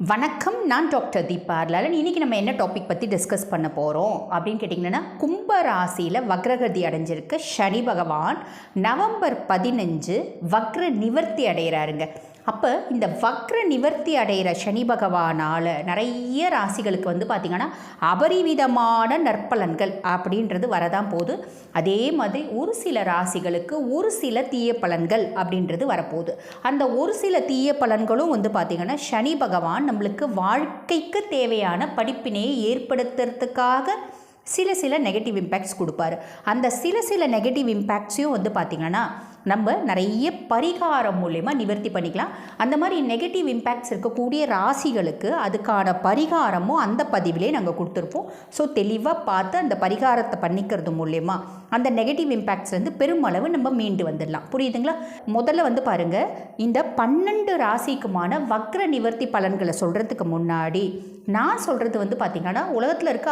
வணக்கம் நான் டாக்டர் தீபா அர்லாலன். இன்னைக்கு நம்ம என்ன டாபிக் பற்றி டிஸ்கஸ் பண்ண போகிறோம் அப்படின்னு கேட்டிங்கன்னா கும்ப ராசியில் வக்ரகதி அடைஞ்சிருக்க சனி பகவான் நவம்பர் பதினஞ்சு வக்ர நிவர்த்தி அடைகிறாருங்க அப்போ இந்த வக்ர நிவர்த்தி அடைகிற சனி பகவானால் நிறைய ராசிகளுக்கு வந்து பார்த்திங்கன்னா அபரிவிதமான நற்பலன்கள் அப்படின்றது வரதான் போகுது. அதே மாதிரி ஒரு சில ராசிகளுக்கு ஒரு சில தீய பலன்கள் அப்படின்றது வரப்போகுது. அந்த ஒரு சில தீய பலன்களும் வந்து பார்த்திங்கன்னா சனி பகவான் நம்மளுக்கு வாழ்க்கைக்கு தேவையான படிப்பினையை ஏற்படுத்துறதுக்காக சில சில நெகட்டிவ் இம்பேக்ட்ஸ் கொடுப்பாரு. அந்த சில சில நெகட்டிவ் இம்பேக்ட்ஸையும் வந்து பார்த்திங்கன்னா நம்ம நிறைய பரிகாரம் மூலயமா நிவர்த்தி பண்ணிக்கலாம். அந்த மாதிரி நெகட்டிவ் இம்பேக்ட்ஸ் இருக்கக்கூடிய ராசிகளுக்கு அதுக்கான பரிகாரமும் அந்த பதிவிலே நாங்கள் கொடுத்துருப்போம். ஸோ தெளிவாக பார்த்து அந்த பரிகாரத்தை பண்ணிக்கிறது மூலயமா அந்த நெகட்டிவ் இம்பேக்ட்ஸ் வந்து பெருமளவு நம்ம மீண்டு வந்துடலாம். புரியுதுங்களா? முதல்ல வந்து பாருங்கள் இந்த பன்னெண்டு ராசிக்குமான வக்ர நிவர்த்தி பலன்களை சொல்கிறதுக்கு முன்னாடி நான் சொல்கிறது வந்து பார்த்திங்கன்னா உலகத்தில் இருக்க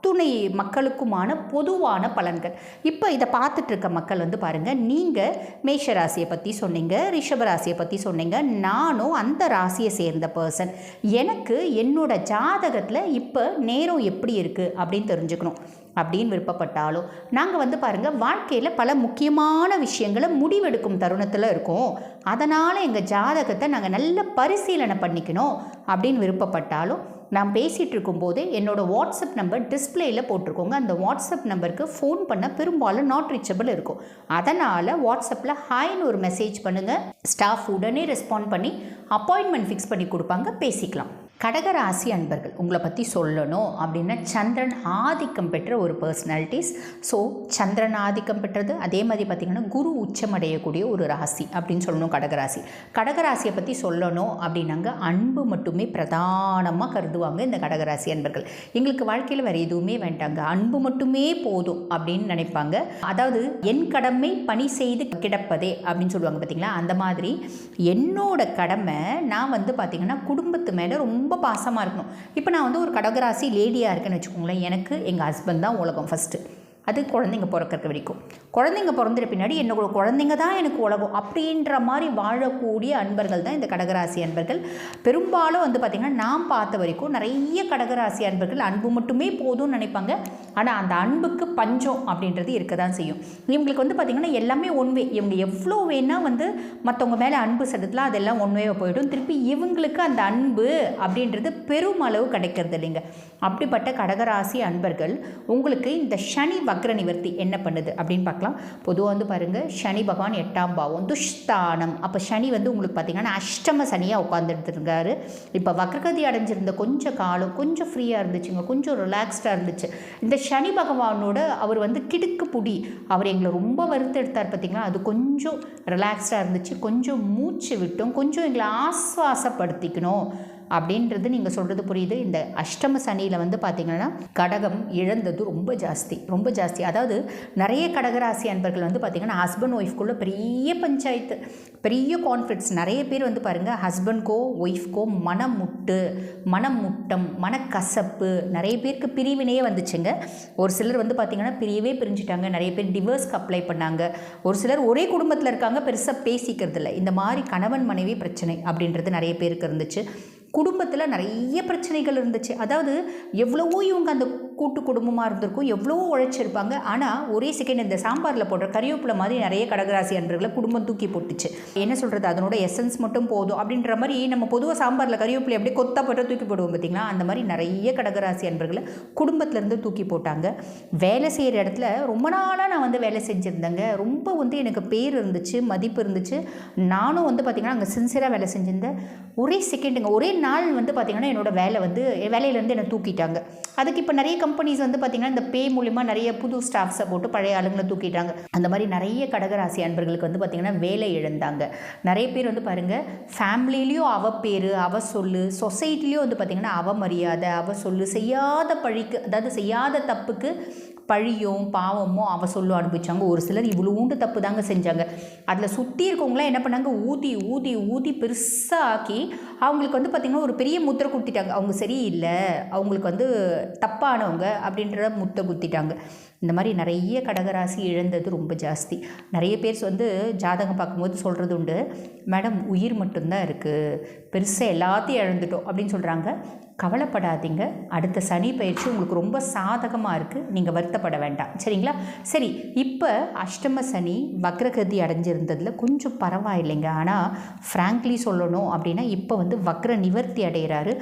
அத்துணை மக்களுக்குமான பொதுவான பலன்கள். இப்போ இதை பார்த்துட்டு இருக்க மக்கள் வந்து பாருங்கள் நீங்கள் மேஷ ராசியை பற்றி சொன்னீங்க ரிஷப ராசியை பற்றி சொன்னீங்க நானும் அந்த ராசியை சேர்ந்த பர்சன் எனக்கு என்னோட ஜாதகத்தில் இப்போ நேரம் எப்படி இருக்குது அப்படின்னு தெரிஞ்சுக்கணும். அப்படின்னு விருப்பப்பட்டாலும் நாங்கள் வந்து பாருங்கள் வாழ்க்கையில் பல முக்கியமான விஷயங்களை முடிவெடுக்கும் தருணத்தில் இருக்கோம். அதனால் எங்கள் ஜாதகத்தை நாங்கள் நல்ல பரிசீலனை பண்ணிக்கணும் அப்படின்னு விருப்பப்பட்டாலும் நான் பேசிகிட்டு இருக்கும்போது என்னோட வாட்ஸ்அப் நம்பர் டிஸ்பிளேயில் போட்டிருக்கோங்க. அந்த வாட்ஸ்அப் நம்பருக்கு ஃபோன் பண்ண பெரும்பாலும் நாட் ரீச்சபிள் இருக்கும். அதனால் வாட்ஸ்அப்பில் ஹாய்னு ஒரு மெசேஜ் பண்ணுங்கள் ஸ்டாஃப் உடனே ரெஸ்பாண்ட் பண்ணி அப்பாயின்மெண்ட் ஃபிக்ஸ் பண்ணி கொடுப்பாங்க. பேசிக்கலாம். கடகராசி அன்பர்கள் உங்களை பற்றி சொல்லணும் அப்படின்னா சந்திரன் ஆதிக்கம் பெற்ற ஒரு பர்சனாலிட்டிஸ் ஸோ சந்திரன் ஆதிக்கம் பெற்றது அதே மாதிரி பார்த்திங்கன்னா குரு உச்சம் அடையக்கூடிய ஒரு ராசி அப்படின்னு சொல்லணும் கடகராசி. கடகராசியை பற்றி சொல்லணும் அப்படின்னாங்க அன்பு மட்டுமே பிரதானமாக கருதுவாங்க இந்த கடகராசி அன்பர்கள். எங்களுக்கு வாழ்க்கையில் வேறு எதுவுமே வேண்டாங்க. அன்பு மட்டுமே போதும் அப்படின்னு நினைப்பாங்க. அதாவது என் கடமை பணி செய்து கிடப்பதே அப்படின்னு சொல்லுவாங்க பார்த்தீங்களா அந்த மாதிரி என்னோட கடமை நான் வந்து பார்த்திங்கன்னா குடும்பத்து மேலே ரொம்ப ரொம்ப பாசமாக இருக்கணும். இப்போ நான் வந்து ஒரு கடகராசி லேடியாக இருக்கேன்னு வச்சுக்கோங்களேன். எனக்கு எங்கள் ஹஸ்பண்ட் தான் உலகம் ஃபஸ்ட்டு அது குழந்தைங்க பிறக்கிறது வரைக்கும் குழந்தைங்க பிறந்த பின்னாடி என்னோட குழந்தைங்க தான் எனக்கு உலகம் அப்படின்ற மாதிரி வாழக்கூடிய அன்பர்கள் தான் இந்த கடகராசி அன்பர்கள். பெரும்பாலும் வந்து பார்த்திங்கன்னா நான் பார்த்த வரைக்கும் நிறைய கடகராசி அன்பர்கள் அன்பு மட்டுமே போதும்னு நினைப்பாங்க. ஆனால் அந்த அன்புக்கு பஞ்சம் அப்படின்றது இருக்க தான் செய்யும். இவங்களுக்கு வந்து பார்த்திங்கன்னா எல்லாமே ஒன்வே இவங்க எவ்வளோ வேணால் வந்து மற்றவங்க மேலே அன்பு செலுத்தலாம் அதெல்லாம் ஒன்வே போயிடும். திருப்பி இவங்களுக்கு அந்த அன்பு அப்படின்றது பெருமளவு கிடைக்கிறது இல்லைங்க அப்படிப்பட்ட கடகராசி அன்பர்கள் உங்களுக்கு இந்த சனி வக்ர நிவர்த்தி என்ன பண்ணுது அப்படின்னு பார்க்கலாம். பொதுவாக வந்து பாருங்கள் சனி பகவான் எட்டாம் பாவம் துஷ்தானம். அப்போ சனி வந்து உங்களுக்கு பார்த்திங்கன்னா அஷ்டம சனியாக உட்காந்துருந்துருக்காரு இப்போ வக்ரகதி அடைஞ்சிருந்த கொஞ்சம் காலம் கொஞ்சம் ஃப்ரீயாக இருந்துச்சுங்க கொஞ்சம் ரிலாக்ஸ்டாக இருந்துச்சு. இந்த சனி பகவானோட அவர் வந்து கிடுக்கு புடி. அவர் எங்களை ரொம்ப வருத்தெடுத்தார் பார்த்திங்கன்னா அது கொஞ்சம் ரிலாக்ஸ்டாக இருந்துச்சு கொஞ்சம் மூச்சு விட்டும் கொஞ்சம் எங்களை ஆஸ்வாசப்படுத்திக்கணும். அப்படின்றது நீங்கள் சொல்கிறது புரியுது. இந்த அஷ்டம சனியில் வந்து பார்த்திங்கன்னா கடகம் இழந்தது ரொம்ப ஜாஸ்தி ரொம்ப ஜாஸ்தி. அதாவது நிறைய கடகராசி அன்பர்கள் வந்து பார்த்திங்கன்னா ஹஸ்பண்ட் ஒய்ஃப்குள்ளே பெரிய பஞ்சாயத்து பெரிய கான்ஃப்ளிக்ஸ் நிறைய பேர் வந்து பாருங்கள் ஹஸ்பண்ட்கோ ஒய்ஃப்கோ மனமுட்டு மனமுட்டம் மனக்கசப்பு நிறைய பேருக்கு பிரிவினையே வந்துச்சுங்க. ஒரு சிலர் வந்து பார்த்திங்கன்னா பிரியவே பிரிஞ்சுட்டாங்க. நிறைய பேர் டிவர்ஸ்க்கு அப்ளை பண்ணாங்க. ஒரு சிலர் ஒரே குடும்பத்தில் இருக்காங்க பெருசாக பேசிக்கிறது இல்லை இந்த மாதிரி கணவன் மனைவி பிரச்சனை அப்படின்றது நிறைய பேருக்கு இருந்துச்சு. குடும்பத்தில் நிறைய பிரச்சனைகள் இருந்துச்சு. அதாவது எவ்வளவோ இவங்க அந்த கூட்டு குடும்பமாக இருந்திருக்கும். எவ்வளோ உழைச்சிருப்பாங்க. ஆனால் ஒரே செகண்ட் இந்த சாம்பாரில் போடுற கறிவேப்பிலை மாதிரி நிறைய கடகராசி அன்பர்களை குடும்பம் தூக்கி போட்டுச்சு. என்ன சொல்கிறது அதனோட எசன்ஸ் மட்டும் போதும். அப்படின்ற மாதிரி நம்ம பொதுவாக சாம்பாரில் கறிவேப்பிலை அப்படியே கொத்தா போட்டு தூக்கி போடுவோம் பார்த்திங்களா அந்த மாதிரி நிறைய கடகராசி அன்பர்களை குடும்பத்துலேருந்து தூக்கி போட்டாங்க. வேலை செய்கிற இடத்துல ரொம்ப நாளாக நான் வந்து வேலை செஞ்சுருந்தேங்க. ரொம்ப வந்து எனக்கு பேர் இருந்துச்சு மதிப்பு இருந்துச்சு. நானும் வந்து பார்த்திங்கன்னா அங்கே சின்சியராக வேலை செஞ்சுருந்தேன். ஒரே செகண்டுங்க ஒரே நாள் வந்து பார்த்திங்கன்னா என்னோடய வேலை வந்து வேலையிலேருந்து என்னை தூக்கிட்டாங்க. அதுக்கு இப்போ நிறைய கம்பெனிஸ் வந்து பார்த்திங்கன்னா இந்த பே மூலிமா நிறைய புது ஸ்டாஃப்ஸை போட்டு பழைய ஆளுங்களை தூக்கிட்டாங்க. அந்த மாதிரி நிறைய கடகராசி அன்பர்களுக்கு வந்து பார்த்திங்கன்னா வேலை இழந்தாங்க. நிறைய பேர் வந்து பாருங்கள் ஃபேமிலிலேயும் அவ பேர் அவ சொல்லு சொசைட்டிலையும் வந்து பார்த்திங்கன்னா அவ மரியாதை அவ சொல்லு செய்யாத பழிக்கு அதாவது செய்யாத தப்புக்கு பழியும் பாவமும் அவ சொல்லும் அனுபவிச்சாங்க ஒரு சிலர் இவ்வளோண்டு தப்பு தாங்க செஞ்சாங்க. அதில் சுற்றி இருக்கவங்களாம் என்ன பண்ணாங்க ஊதி ஊதி ஊதி பெருசாக ஆக்கி அவங்களுக்கு வந்து பார்த்திங்கன்னா ஒரு பெரிய முத்திரை கொடுத்துட்டாங்க அவங்க சரியில்லை. அவங்களுக்கு வந்து தப்பானவங்க. அப்படின்ற முத்தை குத்திட்டாங்க இந்த மாதிரி நிறைய கடகராசி இழந்தது ரொம்ப ஜாஸ்தி. நிறைய பேர் வந்து ஜாதகம் பார்க்கும்போது சொல்கிறது உண்டு மேடம் உயிர் மட்டும்தான் இருக்குது பெருசாக எல்லாத்தையும் இழந்துட்டோம் அப்படின்னு சொல்கிறாங்க கவலைப்படாதீங்க. அடுத்த சனி பயிற்சி உங்களுக்கு ரொம்ப சாதகமாக இருக்குது நீங்கள் வருத்தப்பட வேண்டாம். சரிங்களா? சரி இப்போ அஷ்டம சனி வக்ரகதி அடைஞ்சிருந்ததில் கொஞ்சம் பரவாயில்லைங்க. ஆனால் ஃப்ராங்க்லி சொல்லணும் அப்படின்னா இப்போ வந்து வக்ர நிவர்த்தி அடைகிறாரு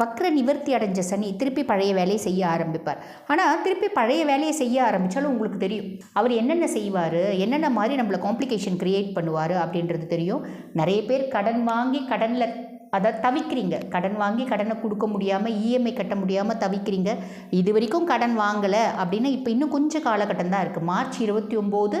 வக்ர நிவர்த்தி அடைஞ்ச சனி திருப்பி பழைய வேலையை செய்ய ஆரம்பிப்பார். ஆனால் திருப்பி பழைய வேலையை செய்ய ஆரம்பித்தாலும் உங்களுக்கு தெரியும். அவர் என்னென்ன செய்வார்? என்னென்ன மாதிரி நம்மளை காம்ப்ளிகேஷன் க்ரியேட் பண்ணுவார் அப்படின்றது தெரியும். நிறைய பேர் கடன் வாங்கி கடனில் அதை தவிக்கிறீங்க. கடன் வாங்கி கடனை கொடுக்க முடியாமல் இஎம்ஐ கட்ட முடியாமல் தவிக்கிறீங்க. இது வரைக்கும் கடன் வாங்கலை அப்படின்னா இப்போ இன்னும் கொஞ்சம் காலகட்டம் தான் இருக்குது மார்ச் இருபத்தி ஒம்போது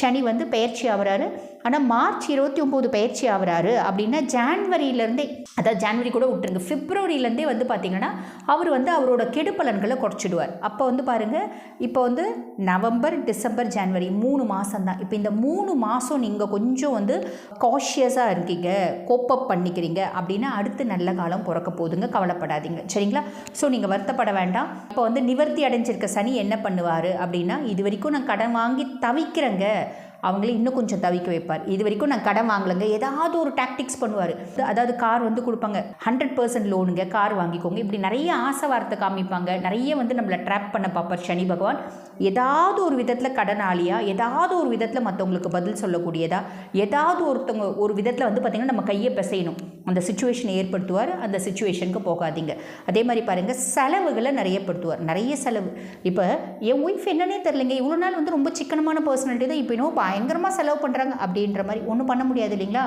சனி வந்து பயிற்சி ஆகிறாரு. ஆனால் மார்ச் இருபத்தி ஒம்போது பயிற்சி ஆகிறாரு அப்படின்னா ஜான்வரியிலேருந்தே அதாவது ஜான்வரி கூட விட்டுருங்க பிப்ரவரியிலேருந்தே வந்து பார்த்திங்கன்னா அவர் வந்து அவரோட கெடுப்பலன்களை குறைச்சிடுவார். அப்போ வந்து பாருங்கள் இப்போ வந்து நவம்பர் டிசம்பர் ஜான்வரி மூணு மாதம் தான் இப்போ இந்த மூணு மாதம் நீங்கள் கொஞ்சம் வந்து காஷியஸாக இருக்கீங்க கோப்பப் பண்ணிக்கிறீங்க அப்படின்னா அடுத்து நல்ல காலம் பிறக்க போதுங்க கவலைப்படாதீங்க. சரிங்களா? ஸோ நீங்கள் வருத்தப்பட வேண்டாம். இப்போ வந்து நிவர்த்தி அடைஞ்சிருக்க சனி என்ன பண்ணுவார் அப்படின்னா இது வரைக்கும் நான் கடன் வாங்கி தவிக்கிறேங்க. அவங்களே இன்னும் கொஞ்சம் தவிக்க வைப்பார். இது வரைக்கும் நான் கடன் வாங்கலைங்க. ஏதாவது ஒரு டாக்டிக்ஸ் பண்ணுவார். அதாவது கார் வந்து கொடுப்பாங்க. ஹண்ட்ரட் பர்சன்ட் லோனுங்க கார் வாங்கிக்கோங்க. இப்படி நிறைய ஆசை வார்த்தை காமிப்பாங்க. நிறைய வந்து நம்மளை ட்ராப் பண்ண பார்ப்பார் சனி பகவான். ஏதாவது ஒரு விதத்தில் கடனாளியாக ஏதாவது ஒரு விதத்தில் மற்றவங்களுக்கு பதில் சொல்லக்கூடியதா ஏதாவது ஒருத்தவங்க ஒரு விதத்தில் வந்து பார்த்திங்கன்னா நம்ம கையை பிசையணும். அந்த சுச்சுவேஷனை ஏற்படுத்துவார் அந்த சுச்சுவேஷனுக்கு போகாதீங்க. அதே மாதிரி பாருங்கள் செலவுகளை நிறைய படுத்துவார் நிறைய செலவு. இப்போ என் ஒய்ஃப் என்னன்னே தெரிலங்க இவ்வளோ நாள் வந்து ரொம்ப சிக்கனமான பர்சனாலிட்டி தான். இப்போ இன்னும் பயங்கரமாக செலவு பண்ணுறாங்க அப்படின்ற மாதிரி ஒன்றும் பண்ண முடியாது இல்லைங்களா?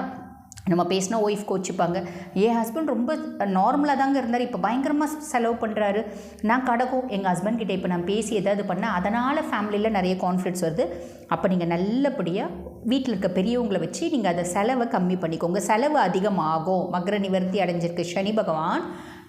நம்ம பேசினா ஒய்ஃப் கோச்சிப்பாங்க. என் ஹஸ்பண்ட் ரொம்ப நார்மலாக தாங்க இருந்தார். இப்போ பயங்கரமாக செலவு பண்ணுறாரு நான் கடக்கும் எங்கள் ஹஸ்பண்ட் கிட்டே இப்போ நான் பேசி ஏதாவது பண்ணேன் அதனால் ஃபேமிலியில் நிறைய கான்ஃப்ளிக்ஸ் வருது. அப்போ நீங்கள் நல்லபடியாக வீட்டில் இருக்க பெரியவங்களை வச்சு நீங்கள் அதை செலவை கம்மி பண்ணிக்கோங்க. செலவு அதிகமாகும். மகர நிவர்த்தி அடைஞ்சிருக்கு. சனி பகவான்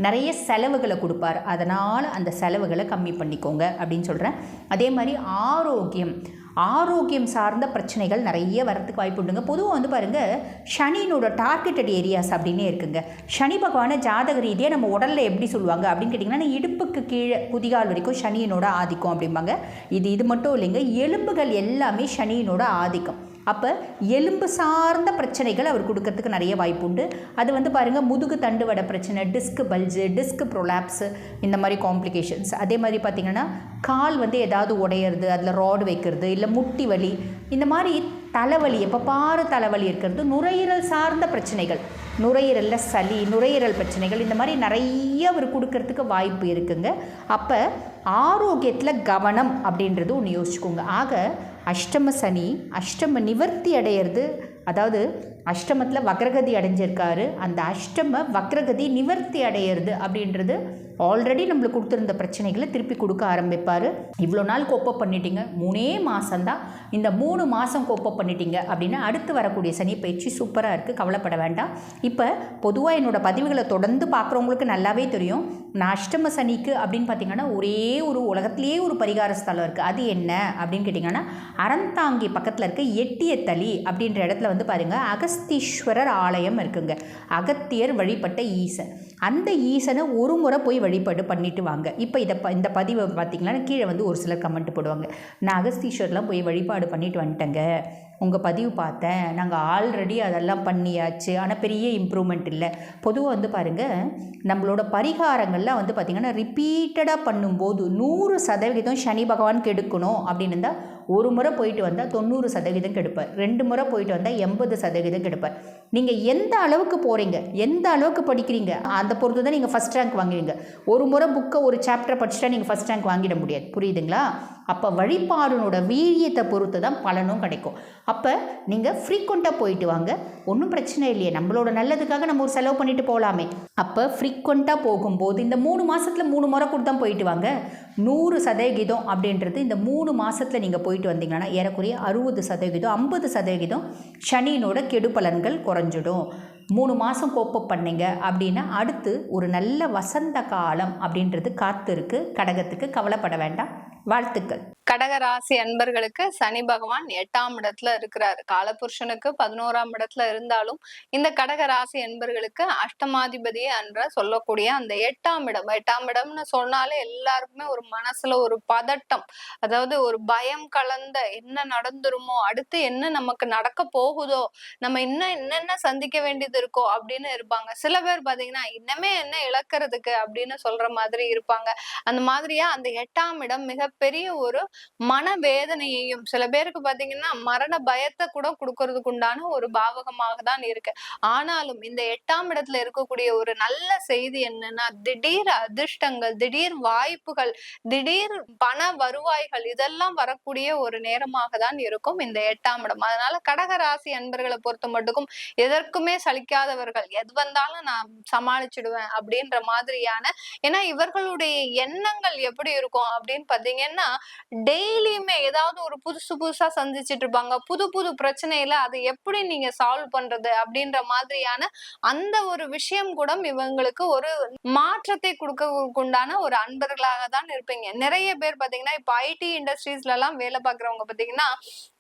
நிறைய செலவுகளை கொடுப்பார். அதனால் அந்த செலவுகளை கம்மி பண்ணிக்கோங்க அப்படின்னு சொல்கிறேன் அதே மாதிரி ஆரோக்கியம். ஆரோக்கியம் சார்ந்த பிரச்சனைகள் நிறைய வரத்துக்கு வாய்ப்பு உண்டுங்க. பொதுவாக வந்து பாருங்கள் சனியினோட டார்கெட்டட் ஏரியாஸ் அப்படின்னே இருக்குங்க. சனி பகவான ஜாதக ரீதியாக நம்ம உடலில் எப்படி சொல்லுவாங்க அப்படின்னு கேட்டிங்கன்னா இடுப்புக்கு கீழே குதிகால் வரைக்கும் சனியினோட ஆதிக்கம் அப்படிம்பாங்க. இது இது மட்டும் இல்லைங்க எலும்புகள் எல்லாமே சனியினோட ஆதிக்கம். அப்போ எலும்பு சார்ந்த பிரச்சனைகள் அவர் கொடுக்கறதுக்கு நிறைய வாய்ப்பு உண்டு. அது வந்து பாருங்கள் முதுகு தண்டுவட பிரச்சனை டிஸ்க் பல்ஜு டிஸ்க் ப்ரொலாப்ஸு இந்த மாதிரி காம்ப்ளிகேஷன்ஸ் அதே மாதிரி பார்த்திங்கன்னா கால் வந்து ஏதாவது உடையிறது அதில் ராடு வைக்கிறது இல்லை முட்டி வலி இந்த மாதிரி தலைவலி எப்போ பாரு தலைவலி இருக்கிறது? நுரையீரல் சார்ந்த பிரச்சனைகள். நுரையீரலில் சளி நுரையீரல் பிரச்சனைகள் இந்த மாதிரி நிறைய அவர் கொடுக்கறதுக்கு வாய்ப்பு இருக்குங்க. அப்போ ஆரோக்கியத்தில் கவனம் அப்படின்றது ஒன்று யோசிச்சுக்கோங்க. ஆக அஷ்டம சனி அஷ்டம நிவர்த்தி அடையிறது அதாவது அஷ்டமத்தில் வக்ரகதி அடைஞ்சிருக்காரு. அந்த அஷ்டம வக்ரகதி நிவர்த்தி அடையிறது அப்படின்றது ஆல்ரெடி நம்மளுக்கு கொடுத்துருந்த பிரச்சனைகளை திருப்பி கொடுக்க ஆரம்பிப்பார். இவ்வளோ நாள் கோப்பப் பண்ணிட்டீங்க. மூணே மாதம்தான் இந்த மூணு மாதம் கோப்பப் பண்ணிட்டீங்க அப்படின்னா அடுத்து வரக்கூடிய சனி பயிற்சி சூப்பராக இருக்குது கவலைப்பட வேண்டாம். இப்போ பொதுவாக என்னோடய பதிவுகளை தொடர்ந்து பார்க்குறவங்களுக்கு நல்லாவே தெரியும். நான் அஷ்டம சனிக்கு அப்படின்னு பார்த்தீங்கன்னா ஒரே ஒரு உலகத்திலேயே ஒரு பரிகார ஸ்தலம் இருக்குது அது என்ன அப்படின்னு கேட்டிங்கன்னா அறந்தாங்கி பக்கத்தில் இருக்க எட்டியத்தளி அப்படின்ற இடத்துல வந்து பாருங்கள் அகஸ்தீஸ்வரர் ஆலயம் இருக்குங்க. அகத்தியர் வழிபட்ட ஈசன். அந்த ஈசனை ஒரு முறை போய் வழிபாடு பண்ணிட்டு வாங்க. இப்போ இதை ப இந்த பதிவை பார்த்தீங்கன்னா கீழே வந்து ஒரு சிலர் கமெண்ட் போடுவாங்க. நான் அகஸ்தீஸ்வரர்லாம் போய் வழிபாடு பண்ணிட்டு வந்துட்டேங்க. உங்கள் பதிவு பார்த்தேன். நாங்கள் ஆல்ரெடி அதெல்லாம் பண்ணியாச்சு. ஆனால் பெரிய இம்ப்ரூவ்மெண்ட் இல்லை. பொதுவாக வந்து பாருங்கள் நம்மளோட பரிகாரங்கள்லாம் வந்து பார்த்திங்கன்னா ரிப்பீட்டடாக பண்ணும்போது நூறு சதவிகிதம் சனி பகவான் கெடுக்கணும் அப்படின்னு இருந்தால் ஒரு முறை போயிட்டு வந்தால் தொண்ணூறு சதவீதம் கெடுப்பார். ரெண்டு முறை போயிட்டு வந்தால் எண்பது சதவீதம் கெடுப்பார். நீங்கள் எந்த அளவுக்கு போகிறீங்க எந்த அளவுக்கு படிக்கிறீங்க? அந்த பொறுத்து தான் நீங்கள் ஃபஸ்ட் ரேங்க் வாங்குவீங்க. ஒரு முறை புக்கை ஒரு சாப்டர் படிச்சுட்டா நீங்கள் ஃபஸ்ட் ரேங்க் வாங்கிட முடியாது. புரியுதுங்களா? அப்போ வழிபாடுனோட வீரியத்தை பொறுத்து தான் பலனும் கிடைக்கும். அப்போ நீங்கள் ஃப்ரீக்வெண்ட்டாக போயிட்டு வாங்க. ஒன்றும் பிரச்சனை இல்லையே. நம்மளோட நல்லதுக்காக நம்ம ஒரு செலவு பண்ணிட்டு போகலாமே அப்போ ஃப்ரீக்வெண்ட்டாக போகும்போது இந்த மூணு மாதத்தில் மூணு முறை கூட தான் போயிட்டு வாங்க. நூறு சதவிகிதம் அப்படின்றது இந்த மூணு மாதத்தில் நீங்கள் போயிட்டு வந்தீங்கன்னா ஏறக்குறைய அறுபது சதவிகிதம் ஐம்பது சதவிகிதம் சனியினோட கெடுபலன்கள் குறைஞ்சிடும். மூணு மாதம் கோப்பப் பண்ணீங்க அப்படின்னா அடுத்து ஒரு நல்ல வசந்த காலம் அப்படின்றது காத்து இருக்குது கடகத்துக்கு கவலைப்பட வேண்டாம். வாழ்த்துக்கள். கடகராசி அன்பர்களுக்கு சனி பகவான் எட்டாம் இடத்துல இருக்கிறாரு. காலபுருஷனுக்கு பதினோராம் இடத்துல இருந்தாலும் இந்த கடகராசி அன்பர்களுக்கு அஷ்டமாதிபதி என்ற சொல்லக்கூடிய அந்த எட்டாம் இடம். எட்டாம் இடம்னு சொன்னாலே எல்லாருக்குமே ஒரு மனசுல ஒரு பதட்டம். அதாவது ஒரு பயம் கலந்த என்ன நடந்துருமோ அடுத்து என்ன நமக்கு நடக்க போகுதோ நம்ம இன்னும் என்னென்ன சந்திக்க வேண்டியது இருக்கோ அப்படின்னு இருப்பாங்க. சில பேர் பாத்தீங்கன்னா இன்னமே என்ன இழக்கிறதுக்கு அப்படின்னு சொல்ற மாதிரி இருப்பாங்க. அந்த மாதிரியா அந்த எட்டாம் இடம் மிகப்பெரிய ஒரு மனவேதனையையும் சில பேருக்கு பாத்தீங்கன்னா மரண பயத்தை கூட கொடுக்கறதுக்கு உண்டான ஒரு பாவகமாக தான் இருக்கு. ஆனாலும் இந்த எட்டாம் இடத்துல இருக்கக்கூடிய ஒரு நல்ல செய்தி என்னன்னா திடீர் அதிர்ஷ்டங்கள் திடீர் வாய்ப்புகள் திடீர் பண வருவாய்கள் இதெல்லாம் வரக்கூடிய ஒரு நேரமாக தான் இருக்கும் இந்த எட்டாம் இடம். அதனால கடக ராசி அன்பர்களை பொறுத்த மட்டுக்கும் எதற்குமே சலிக்காதவர்கள் எது வந்தாலும் நான் சமாளிச்சிடுவேன் அப்படின்ற மாதிரியான ஏன்னா இவர்களுடைய எண்ணங்கள் எப்படி இருக்கும் அப்படின்னு பாத்தீங்கன்னா டெய்லியுமே ஏதாவது ஒரு புதுசு புதுசா சந்திச்சிட்டு இருப்பாங்க. புது புது பிரச்சனையில அதை எப்படி நீங்க சால்வ் பண்றது அப்படின்ற மாதிரியான அந்த ஒரு விஷயம் கூட இவங்களுக்கு ஒரு மாற்றத்தை கொடுக்க உண்டான ஒரு அன்பர்களாக தான் இருப்பீங்க. நிறைய பேர் பாத்தீங்கன்னா இப்ப ஐடி இண்டஸ்ட்ரீஸ்ல எல்லாம் வேலை பாக்குறவங்க பாத்தீங்கன்னா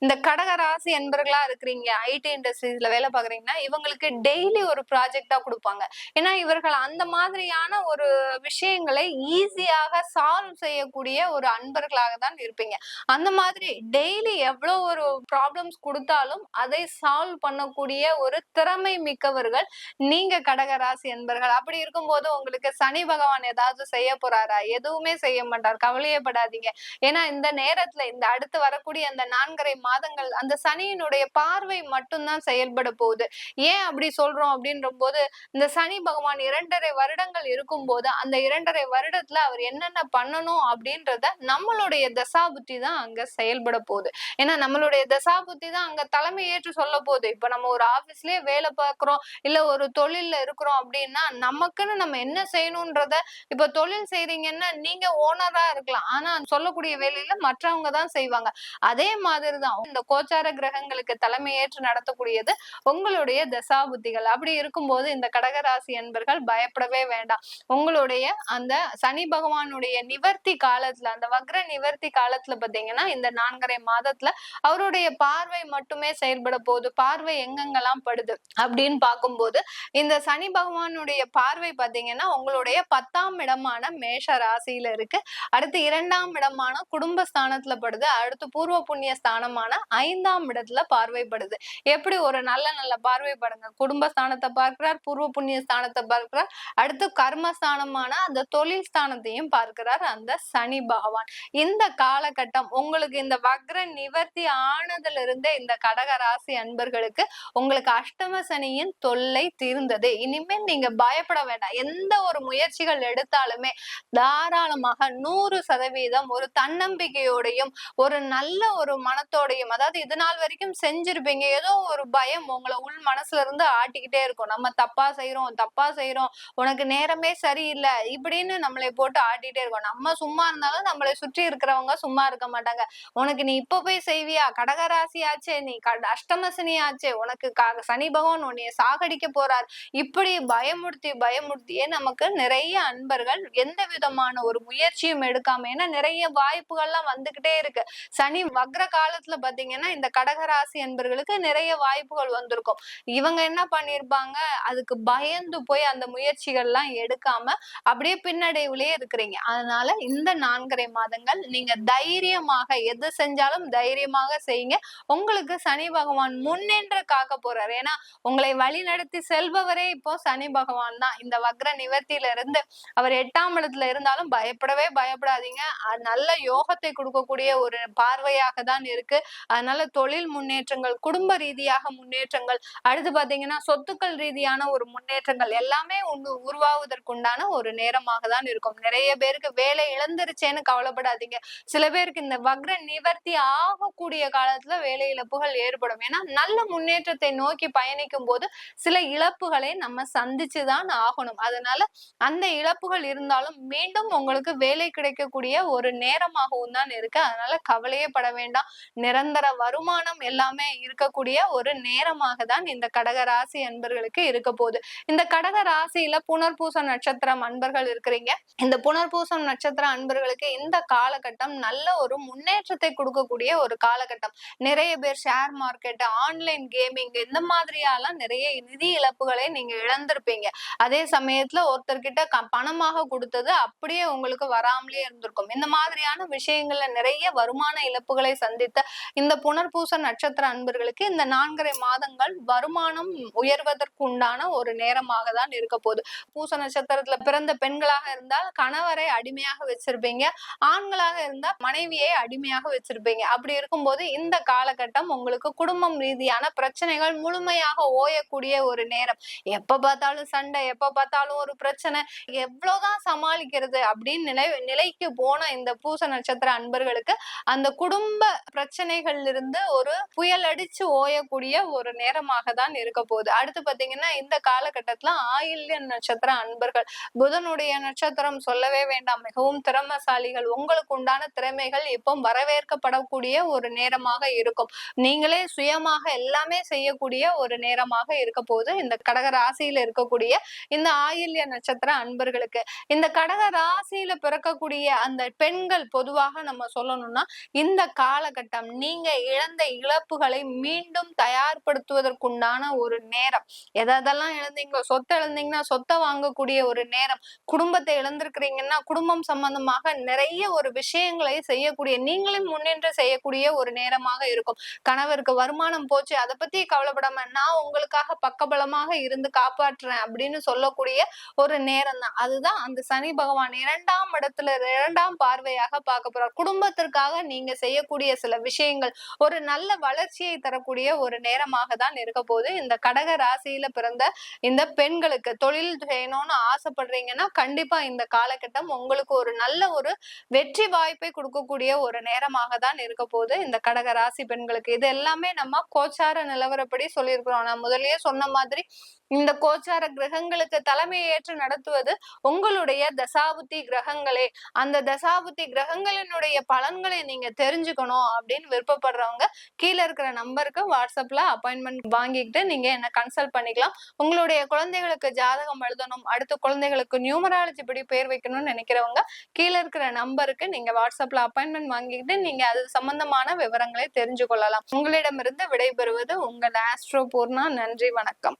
இந்த கடக ராசி அன்பர்களா இருக்கிறீங்க ஐடி இண்டஸ்ட்ரீஸ்ல வேலை பாக்குறீங்கன்னா இவங்களுக்கு டெய்லி ஒரு ப்ராஜெக்டா கொடுப்பாங்க. ஏன்னா இவர்கள் அந்த மாதிரியான ஒரு விஷயங்களை ஈஸியாக சால்வ் செய்யக்கூடிய ஒரு அன்பர்களாக தான் இருப்பீங்க. அந்த மாதிரி டெய்லி எவ்வளவு ஒரு ப்ராப்ளம்ஸ் கொடுத்தாலும் அதை சால்வ் பண்ணக்கூடிய ஒரு திறமை மிக்கவர்கள் நீங்க கடகராசி என்பர்கள். அப்படி இருக்கும்போது உங்களுக்கு சனி பகவான் ஏதாவது செய்ய போறாரா? எதுவுமே செய்ய மாட்டார். கவலையப்படாதீங்க. ஏன்னா இந்த நேரத்துல இந்த அடுத்து வரக்கூடிய அந்த நான்கரை மாதங்கள் அந்த சனியினுடைய பார்வை மட்டும்தான் செயல்பட போகுது. ஏன் அப்படி சொல்றோம் அப்படின்ற போது இந்த சனி பகவான் இரண்டரை வருடங்கள் இருக்கும்போது அந்த இரண்டரை வருடத்துல அவர் என்னென்ன பண்ணணும் அப்படின்றத நம்மளுடைய தசாபுத்தி தான் அங்க செயல்பட போகுது. ஏன்னா நம்மளுடைய தசாபுத்தி தான் அங்க தலைமை ஏற்று சொல்ல போகுது. இப்ப நம்ம ஒரு ஆபீஸ்லயே வேலை பார்க்கிறோம் இல்ல ஒரு தொழில்ல இருக்கிறோம் அப்படின்னா நமக்குன்னு நம்ம என்ன செய்யணும்ன்றத இப்ப தொழில் செய்றீங்கன்னா நீங்க ஓனரா இருக்கலாம். ஆனா சொல்லக்கூடிய வேலையில மற்றவங்க தான் செய்வாங்க. அதே மாதிரிதான் இந்த கோச்சார கிரகங்களுக்கு தலைமை ஏற்று நடத்தக்கூடியது உங்களுடைய தசாபுத்திகள். அப்படி இருக்கும்போது இந்த கடகராசி என்பர்கள் பயப்படவே வேண்டாம். உங்களுடைய அந்த சனி பகவானுடைய நிவர்த்தி காலத்துல அந்த வக்ர நிவர்த்தி கால காலத்துல பாத்தீங்கன்னா இந்த நான்கரை மாதத்துல அவருடைய பார்வை மட்டுமே செயல்பட போகுது. பார்வை எங்கெங்கெல்லாம் படுது அப்படின்னு பார்க்கும்போது இந்த சனி பகவானுடைய பார்வை பாத்தீங்கன்னா உங்களுடைய பத்தாம் இடமான மேஷ ராசியில இருக்கு. அடுத்து இரண்டாம் இடமான குடும்ப ஸ்தானத்துல படுது. அடுத்து பூர்வ புண்ணிய ஸ்தானமான ஐந்தாம் இடத்துல பார்வைப்படுது எப்படி ஒரு நல்ல நல்ல பார்வை படுங்க குடும்ப ஸ்தானத்தை பார்க்கிறார் பூர்வ புண்ணிய ஸ்தானத்தை பார்க்கிறார். அடுத்து கர்மஸ்தானமான அந்த தொழில் ஸ்தானத்தையும் பார்க்கிறார் அந்த சனி பகவான். இந்த கால காலகட்டம் உங்களுக்கு இந்த வக்ர நிவர்த்தி ஆனதுல இருந்தே இந்த கடக ராசி அன்பர்களுக்கு உங்களுக்கு அஷ்டம சனியின் தொல்லை தீர்ந்தது. இனிமேல் நீங்க பயப்பட வேண்டாம். எந்த ஒரு முயற்சிகள் எடுத்தாலுமே தாராளமாக நூறு சதவீதம் ஒரு தன்னம்பிக்கையோடையும் ஒரு நல்ல ஒரு மனத்தோடையும் அதாவது இது நாள் வரைக்கும் செஞ்சிருப்பீங்க. ஏதோ ஒரு பயம் உங்களை உள் மனசுல இருந்து ஆட்டிக்கிட்டே இருக்கும். நம்ம தப்பா செய்யறோம் தப்பா செய்யறோம் உனக்கு நேரமே சரியில்லை இப்படின்னு நம்மளை போட்டு ஆட்டிட்டே இருக்கோம். நம்ம சும்மா இருந்தாலும் நம்மளை சுற்றி இருக்கிறவங்க சும்மா இருக்க மாட்டாங்க. உனக்கு நீ இப்ப போய் செய்வியா? கடகராசி ஆச்சே நீ அஷ்டமசனி ஆச்சே உனக்கு சனி பகவான் உன்னைய சாகடிக்க போறார். இப்படி பயமுறுத்தி பயமுறுத்தியே நமக்கு நிறைய அன்பர்கள் எந்த விதமான ஒரு முயற்சியும் எடுக்காம ஏன்னா நிறைய வாய்ப்புகள்லாம் வந்துகிட்டே இருக்கு. சனி வக்ர காலத்துல பாத்தீங்கன்னா இந்த கடகராசி அன்பர்களுக்கு நிறைய வாய்ப்புகள் வந்திருக்கும். இவங்க என்ன பண்ணிருப்பாங்க? அதுக்கு பயந்து போய் அந்த முயற்சிகள்லாம் எடுக்காம அப்படியே பின்னடைவுலயே இருக்கிறீங்க. அதனால இந்த நான்கரை மாதங்கள் நீங்க தைரியமாக எது செஞ்சாலும் தைரியமாக செய்யுங்க. உங்களுக்கு சனி பகவான் முன்னின்று காக்க போறாரு. ஏன்னா உங்களை வழி நடத்தி செல்பவரே இப்போ சனி பகவான் தான். இந்த வக்ர நிவர்த்தியில இருந்து அவர் எட்டாம் இடத்துல இருந்தாலும் பயப்படவே பயப்படாதீங்க. நல்ல யோகத்தை கொடுக்கக்கூடிய ஒரு பார்வையாக தான் இருக்கு. அதனால தொழில் முன்னேற்றங்கள் குடும்ப ரீதியாக முன்னேற்றங்கள் அடுத்து பாத்தீங்கன்னா சொத்துக்கள் ரீதியான ஒரு முன்னேற்றங்கள் எல்லாமே ஒன்று உருவாவதற்குண்டான ஒரு நேரமாக தான் இருக்கும். நிறைய பேருக்கு வேலை இழந்துருச்சேன்னு கவலைப்படாதீங்க. சில பேருக்கு இந்த வக்ர நிவர்த்தி ஆகக்கூடிய காலத்துல வேலை இழப்புகள் ஏற்படும். ஏன்னா நல்ல முன்னேற்றத்தை நோக்கி பயணிக்கும் போது சில இழப்புகளை நம்ம சந்திச்சுதான் ஆகணும். அதனால அந்த இழப்புகள் இருந்தாலும் மீண்டும் உங்களுக்கு வேலை கிடைக்கக்கூடிய ஒரு நேரமாகவும் தான் இருக்கு. அதனால கவலையே பட வேண்டாம். நிரந்தர வருமானம் எல்லாமே இருக்கக்கூடிய ஒரு நேரமாக தான் இந்த கடக ராசி அன்பர்களுக்கு இருக்க போகுது. இந்த கடக ராசியில புனர்பூசம் நட்சத்திரம் அன்பர்கள் இருக்கிறீங்க. இந்த புனர்பூசம் நட்சத்திர அன்பர்களுக்கு இந்த காலகட்டம் நல்ல ஒரு முன்னேற்றத்தை கொடுக்கக்கூடிய ஒரு காலகட்டம். நிறைய பேர் ஷேர் மார்க்கெட் ஆன்லைன் கேமிங் இந்த மாதிரியாலாம் நிறைய நிதி இழப்புகளை நீங்க இழந்திருப்பீங்க. அதே சமயத்துல ஒருத்தர்கிட்ட பணமாக கொடுத்தது அப்படியே உங்களுக்கு வராமலே இருந்திருக்கும். இந்த மாதிரியான விஷயங்கள்ல நிறைய வருமான இழப்புகளை சந்தித்த இந்த புனர்பூச நட்சத்திர அன்பர்களுக்கு இந்த நான்கரை மாதங்கள் வருமானம் உயர்வதற்கு உண்டான ஒரு நேரமாக தான் இருக்க போகுது. பூச நட்சத்திரத்துல பிறந்த பெண்களாக இருந்தால் கணவரை அடிமையாக வச்சிருப்பீங்க. ஆண்களாக இருந்தா மனைவியை அடிமையாக வச்சிருப்பீங்க. அப்படி இருக்கும்போது இந்த காலகட்டம் உங்களுக்கு குடும்பம் ரீதியான பிரச்சனைகள் முழுமையாக ஓயக்கூடிய ஒரு நேரம். எப்ப பார்த்தாலும் சண்டை எப்ப பார்த்தாலும் ஒரு பிரச்சனை எவ்வளவுதான் சமாளிக்கிறது அப்படின்னு நிலை நிலைக்கு போன இந்த பூச நட்சத்திர அன்பர்களுக்கு அந்த குடும்ப பிரச்சனைகள்ல இருந்து ஒரு புயல் அடிச்சு ஓயக்கூடிய ஒரு நேரமாக தான் இருக்க போகுது. அடுத்து பாத்தீங்கன்னா இந்த காலகட்டத்துல ஆயில்ய நட்சத்திர அன்பர்கள் புதனுடைய நட்சத்திரம் சொல்லவே வேண்டாம். மிகவும் திறமசாலிகள். உங்களுக்கு உண்டான திறமைகள் இப்போ வரவேற்கப்படக்கூடிய ஒரு நேரமாக இருக்கும். நீங்களே சுயமாக எல்லாமே செய்யக்கூடிய ஒரு நேரமாக இருக்க போது இந்த கடக ராசியில இருக்கக்கூடிய இந்த ஆயில்ய நட்சத்திர அன்பர்களுக்கு இந்த கடக ராசியில பிறக்கக்கூடிய அந்த பெண்கள் பொதுவாக நம்ம சொல்லணும்னா இந்த காலகட்டம் நீங்க இழந்த இழப்புகளை மீண்டும் தயார்படுத்துவதற்குண்டான ஒரு நேரம். எதெல்லாம் இழந்தீங்களோ சொத்தை இழந்தீங்கன்னா சொத்தை வாங்கக்கூடிய ஒரு நேரம். குடும்பத்தை இழந்திருக்கிறீங்கன்னா குடும்பம் சம்பந்தமாக நிறைய ஒரு விஷயங்களை செய்யக்கூடிய நீங்களும் முன்னின்று செய்யக்கூடிய ஒரு நேரமாக இருக்கும். கணவருக்கு வருமானம் போச்சு அதை பத்தி கவலைப்படாம நான் உங்களுக்காக பக்கபலமாக இருந்து காப்பாற்றுறேன் அப்படின்னு சொல்லக்கூடிய ஒரு நேரம் தான் அதுதான் அந்த சனி பகவான் இரண்டாம் இடத்துல இரண்டாம் பார்வையாக பார்க்க போறார். குடும்பத்திற்காக நீங்க செய்யக்கூடிய சில விஷயங்கள் ஒரு நல்ல வளர்ச்சியை தரக்கூடிய ஒரு நேரமாக தான் இருக்க போது இந்த கடக ராசியில பிறந்த இந்த பெண்களுக்கு தொழில் செய்யணும்னு ஆசைப்படுறீங்கன்னா கண்டிப்பா இந்த காலகட்டம் உங்களுக்கு ஒரு நல்ல ஒரு வெற்றி வாய்ப்பை கொடுக்கக்கூடிய ஒரு நேரமாக தான் இருக்க போகுது. இந்த கடக ராசி பெண்களுக்கு இது எல்லாமே நம்ம கோச்சார நிலவரப்படி சொல்லியிருக்கிறோம். நான் முதல்லயே சொன்ன மாதிரி இந்த கோச்சார கிரகங்களுக்கு தலைமை ஏற்று நடத்துவது உங்களுடைய தசாபுத்தி கிரகங்களே. அந்த தசாபுத்தி கிரகங்களினுடைய பலன்களை நீங்க தெரிஞ்சுக்கணும் அப்படின்னு விருப்பப்படுறவங்க கீழே இருக்கிற நம்பருக்கு வாட்ஸ்அப்ல அப்பாயின்மெண்ட் வாங்கிக்கிட்டு நீங்க என்ன கன்சல்ட் பண்ணிக்கலாம். உங்களுடைய குழந்தைகளுக்கு ஜாதகம் எழுதணும். அடுத்த குழந்தைகளுக்கு நியூமராலஜி படி பேர் வைக்கணும்னு நினைக்கிறவங்க கீழே இருக்கிற நம்பருக்கு நீங்க வாட்ஸ்அப்ல அப்பாயின்மெண்ட் வாங்கிக்கிட்டு நீங்க அது சம்பந்தமான விவரங்களை தெரிஞ்சு கொள்ளலாம் உங்களிடமிருந்து விடைபெறுவது உங்கள் ஆஸ்ட்ரோ பூர்ணா நன்றி வணக்கம்.